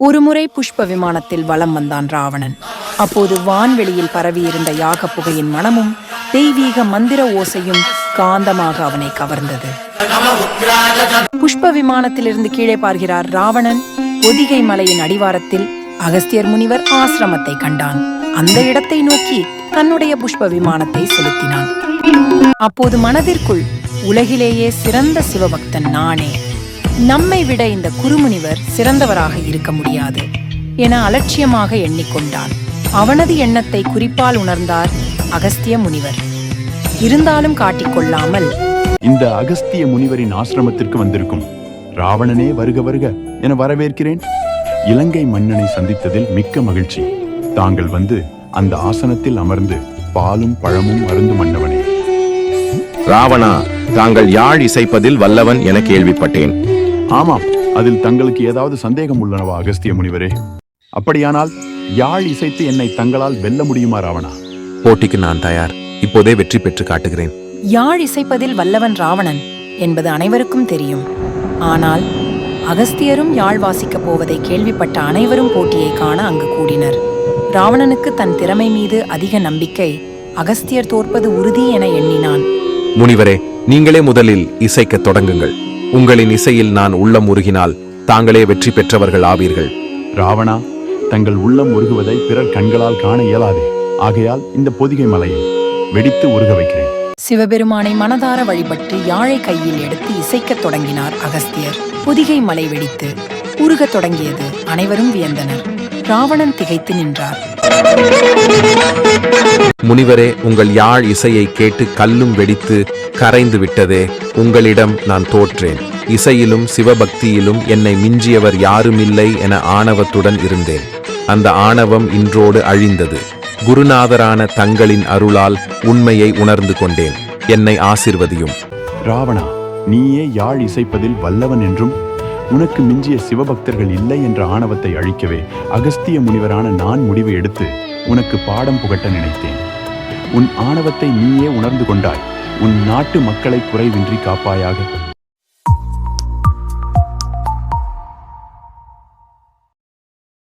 ஒருமுறை புஷ்ப விமானத்தில் வலம் வந்தான் ராவணன். அப்போது வான்வெளியில் பரவியிருந்த யாக புகையின் மனமும் தெய்வீக மந்திர ஓசையும் காந்தமாக அவனை கவர்ந்தது. புஷ்ப விமானத்திலிருந்து கீழே பார்க்கிறார் ராவணன். ஒதிகை மலையின் அடிவாரத்தில் அகஸ்தியர் முனிவர் ஆசிரமத்தை கண்டான். அந்த இடத்தை நோக்கி தன்னுடைய புஷ்ப விமானத்தை செலுத்தினான். அப்போது மனதிற்குள் உலகிலேயே சிறந்த சிவபக்தன் நானே. நம்மை விட இந்த குருமுனிவர் சிறந்தவராக இருக்க முடியாது என அலட்சியமாக எண்ணிக்கொண்டான். அவனது எண்ணத்தை குறிப்பால் உணர்ந்தார் அகஸ்திய முனிவர். இருந்தாலும் காட்டிக்கொள்ளாமல் இந்த அகஸ்திய முனிவரின் ஆசிரமத்திற்கு வந்திருக்கும் ராவணனே வருக வருக என வரவேற்கிறேன். இலங்கை மன்னனை சந்தித்ததில் மிக்க மகிழ்ச்சி. தாங்கள் வந்து அந்த ஆசனத்தில் அமர்ந்து பாலும் பழமும் அருந்து மன்னவனே ராவணா தாங்கள் யாழ் இசைப்பதில் வல்லவன் என கேள்விப்பட்டேன். ஆமாம் அதில் தங்களுக்கு ஏதாவது சந்தேகம் உள்ளனவா அகஸ்திய முனிவரே? அப்படியானால் யாழ் இசைத்து என்னை தங்களால் வெல்ல முடியுமா ராவணா? போட்டிக்கு நான் தயார். இப்போதே வெற்றி பெற்று காட்டுகிறேன். யாழ் இசைப்பதில் வல்லவன் ராவணன் என்பது அனைவருக்கும் தெரியும். ஆனால் அகஸ்தியரும் யாழ் வாசிக்கப் போவதை கேள்விப்பட்ட அனைவரும் போட்டியை காண அங்கு கூடினர். ராவணனுக்கு தன் திறமை மீது அதிக நம்பிக்கை அகஸ்தியர் தோற்பது உறுதி என எண்ணினான். முனிவரே நீங்களே முதலில் இசைக்கத் தொடங்குங்கள். உங்களின் இசையில் நான் உள்ளம் உருகினால் தாங்களே வெற்றி பெற்றவர்கள் ஆவீர்கள். ராவணா தங்கள் உள்ளம் உருகுவதை பிறர் கண்களால் காண இயலாதே. ஆகையால் இந்த பொதிகை மலையை வெடித்து உருக வைக்கிறேன். சிவபெருமானை மனதார வழிபட்டு யாழை கையில் எடுத்து இசைக்கத் தொடங்கினார் அகஸ்தியர். பொதிகை மலை வெடித்து உருகத் தொடங்கியது அனைவரும் வியந்தனர். ராவணன் திகைத்து நின்றார். முனிவரே உங்கள் யாழ் இசையை கேட்டு கல்லும் வெடித்து கரைந்து விட்டதே உங்களிடம் நான் தோற்றேன். இசையிலும் சிவபக்தியிலும் என்னை மிஞ்சியவர் யாருமில்லை என ஆணவத்துடன் இருந்தேன். அந்த ஆணவம் இன்றோடு அழிந்தது. குருநாதரான தங்களின் அருளால் உண்மையை உணர்ந்து கொண்டேன். என்னை ஆசிர்வதியும். ராவணா நீயே யாழ் இசைப்பதில் வல்லவன் என்றும் உனக்கு மிஞ்சிய சிவபக்தர்கள் இல்லை என்ற ஆணவத்தை அழிக்கவே அகஸ்திய முனிவரான நான் முடிவு எடுத்து உனக்கு பாடம் புகட்ட நினைத்தேன். உன் ஆணவத்தை நீயே உணர்ந்து கொண்டாய். உன் நாட்டு மக்களை குறைவின்றி காப்பாயாக.